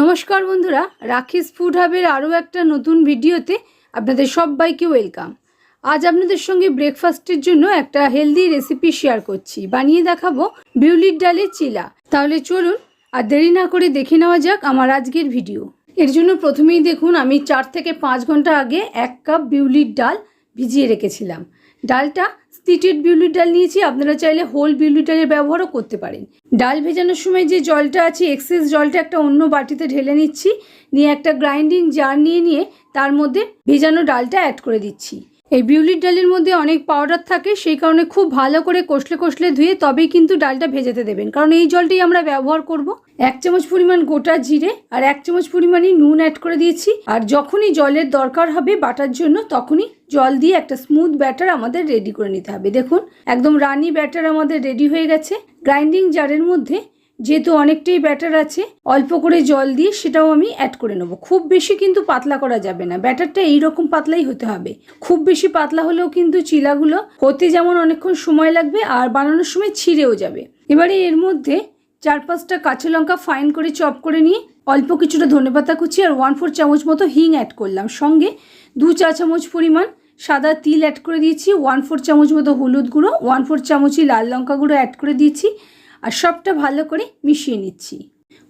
নমস্কার বন্ধুরা রাখিস ফুড হাবের আরও একটা নতুন ভিডিওতে আপনাদের সবাইকে ওয়েলকাম। আজ আপনাদের সঙ্গে ব্রেকফাস্টের জন্য একটা হেলদি রেসিপি শেয়ার করছি। বানিয়ে দেখাবো বিউলির ডালের চিলা। তাহলে চলুন আর দেরি না করে দেখে নেওয়া যাক আমার আজকের ভিডিও। এর জন্য প্রথমেই দেখুন, আমি চার থেকে পাঁচ ঘণ্টা আগে এক কাপ বিউলির ডাল ভিজিয়ে রেখেছিলাম। ডালটা স্টিটেড বিউলির ডাল নিয়েছি, আপনারা চাইলে হোল বিউলির ডালের ব্যবহারও করতে পারেন। ডাল ভেজানোর সময় যে জলটা আছে এক্সেস জলটা একটা অন্য বাটিতে ঢেলে নিচ্ছি, নিয়ে একটা গ্রাইন্ডিং জার নিয়ে নিয়ে তার মধ্যে ভেজানো ডালটা অ্যাড করে দিচ্ছি। এই বিউলির ডালের মধ্যে অনেক পাউডার থাকে, সেই কারণে খুব ভালো করে কষলে কষলে ধুয়ে তবেই কিন্তু ডালটা ভেজেতে দেবেন। কারণ এই জলটাই আমরা ব্যবহার করব। এক চামচ পরিমাণ গোটা জিরে আর এক চামচ পরিমাণই নুন অ্যাড করে দিয়েছি। আর যখনই জলের দরকার হবে বাটার জন্য, তখনই জল দিয়ে একটা স্মুথ ব্যাটার আমাদের রেডি করে নিতে হবে। দেখুন, একদম রানি ব্যাটার আমাদের রেডি হয়ে গেছে। গ্রাইন্ডিং জারের মধ্যে যেহেতু অনেকটাই ব্যাটার আছে, অল্প করে জল দিয়ে সেটাও আমি অ্যাড করে নেব। খুব বেশি কিন্তু পাতলা করা যাবে না। ব্যাটারটা এইরকম পাতলাই হতে হবে। খুব বেশি পাতলা হলেও কিন্তু চিলাগুলো হতে যেমন অনেকক্ষণ সময় লাগবে আর বানানোর সময় ছিঁড়েও যাবে। এবারে এর মধ্যে চার পাঁচটা কাঁচা লঙ্কা ফাইন করে চপ করে নিয়ে অল্প কিছুটা ধনেপাতা কুচি আর ওয়ান ফোর চামচ মতো হিং অ্যাড করলাম। সঙ্গে দু চা চামচ পরিমাণ সাদা তিল অ্যাড করে দিয়েছি ওয়ান ফোর চামচ মতো হলুদ গুঁড়ো ওয়ান ফোর চামচই লাল লঙ্কা গুঁড়ো অ্যাড করে দিয়েছি। আর সবটা ভালো করে মিশিয়ে নিচ্ছি।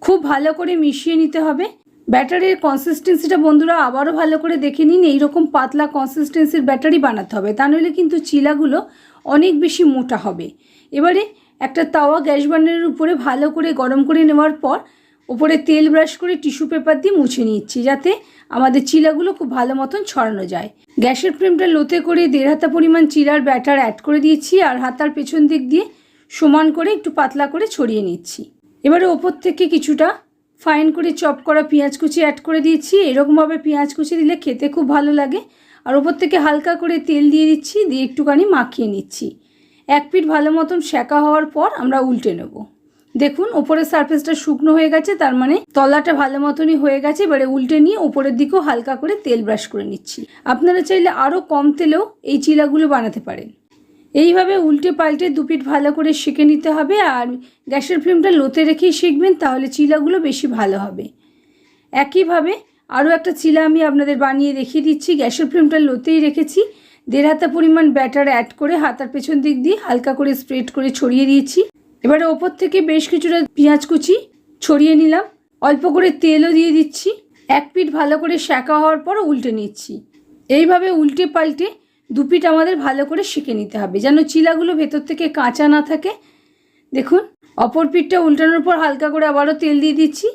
খুব ভালো করে মিশিয়ে নিতে হবে। ব্যাটারের কনসিস্টেন্সিটা বন্ধুরা আবারও ভালো করে দেখে নিন, এইরকম পাতলা কনসিস্টেন্সির ব্যাটারি বানাতে হবে। তা নইলে কিন্তু চিলাগুলো অনেক বেশি মোটা হবে। এবারে একটা তাওয়া গ্যাস বার্নারের উপরে ভালো করে গরম করে নেওয়ার পর উপরে তেল ব্রাশ করে টিস্যু পেপার দিয়ে মুছে নিচ্ছি, যাতে আমাদের চিলাগুলো খুব ভালো মতন ছড়ানো যায়। গ্যাসের ফ্লেমটা লোতে করে দেড় হাতা পরিমাণ চিলার ব্যাটার অ্যাড করে দিয়েছি আর হাতার পেছন দিক দিয়ে সমান করে, একটু পাতলা করে ছড়িয়ে নিচ্ছি। এবারে ওপর থেকে কিছুটা ফাইন করে চপ করা পেঁয়াজ কুচি অ্যাড করে দিয়েছি। এরকমভাবে পেঁয়াজ কুচি দিলে খেতে খুব ভালো লাগে। আর ওপর থেকে হালকা করে তেল দিয়ে দিচ্ছি, দিয়ে একটুখানি মাখিয়ে নিচ্ছি। এক পিঠ ভালো মতন সেকা হওয়ার পর আমরা উল্টে নেব। দেখুন ওপরের সারফেসটা শুকনো হয়ে গেছে, তার মানে তলাটা ভালো মতনই হয়ে গেছে। এবারে উল্টে নিয়ে ওপরের দিকেও হালকা করে তেল ব্রাশ করে নিচ্ছি। আপনারা চাইলে আরও কম তেলেও এই চিলাগুলো বানাতে পারেন। এইভাবে উল্টে পাল্টে দুপিট ভালো করে শিখে নিতে হবে আর গ্যাসের ফ্লেমটা লোতে রেখেই শিখবেন তাহলে চিলাগুলো বেশি ভালো হবে। একইভাবে আরও একটা চিলা আমি আপনাদের বানিয়ে দেখিয়ে দিচ্ছি। গ্যাসের ফ্লেমটা লোতেই রেখেছি। দেড় হাতা পরিমাণ ব্যাটার অ্যাড করে হাতার পেছন দিক দিয়ে হালকা করে স্প্রেড করে ছড়িয়ে দিয়েছি। এবারে ওপর থেকে বেশ কিছুটা পেঁয়াজ কুচি ছড়িয়ে নিলাম। অল্প করে তেলও দিয়ে দিচ্ছি। এক পিঠ ভালো করে শাঁকা হওয়ার পর উল্টে নিচ্ছি। এইভাবে উল্টে পাল্টে দুপিট আমাদের ভালো করে শিখে নিতে হবে। যেন চিলাগুলো ভেতর থেকে কাঁচা না থাকে। দেখুন, অপর পিঠটা উল্টানোর পর হালকা করে আবারও তেল দিয়ে দিচ্ছি।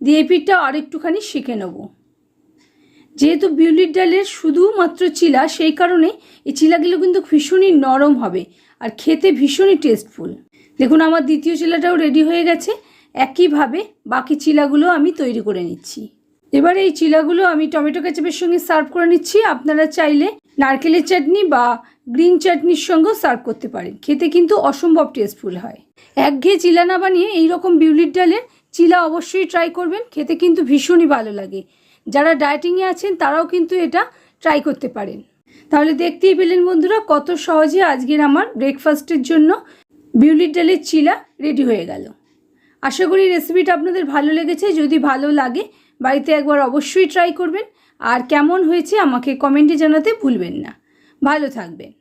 দিয়ে এই পিঠটা আর একটুখানি শিখে নেব। যেহেতু বিউলির ডালের শুধুমাত্র চিলা, সেই কারণে এই চিলাগুলো কিন্তু ভীষণই নরম হবে আর খেতে ভীষণই টেস্টফুল দেখুন, আমার দ্বিতীয় চিলাটাও রেডি হয়ে গেছে। একইভাবে বাকি চিলাগুলো আমি তৈরি করে নিচ্ছি। এবার এই চিলাগুলো আমি টমেটো কেচাপের সঙ্গে সার্ভ করে নিচ্ছি। আপনারা চাইলে নারকেলের চাটনি বা গ্রিন চাটনির সঙ্গেও সার্ভ করতে পারেন। খেতে কিন্তু অসম্ভব টেস্টফুল হয়। একঘেয়ে চিলা না বানিয়ে এইরকম বিউলির ডালের চিলা অবশ্যই ট্রাই করবেন। খেতে কিন্তু ভীষণই ভালো লাগে। যারা ডায়েটিংয়ে আছেন, তারাও কিন্তু এটা ট্রাই করতে পারেন। তাহলে দেখতেই পেলেন বন্ধুরা, কত সহজে আজকের আমার ব্রেকফাস্টের জন্য বিউলির ডালের চিলা রেডি হয়ে গেল। আশা করি রেসিপিটা আপনাদের ভালো লেগেছে। যদি ভালো লাগে, বাড়িতে একবার অবশ্যই ট্রাই করবেন। আর কেমন হয়েছে আমাকে কমেন্টে জানাতে ভুলবেন না। ভালো থাকবেন।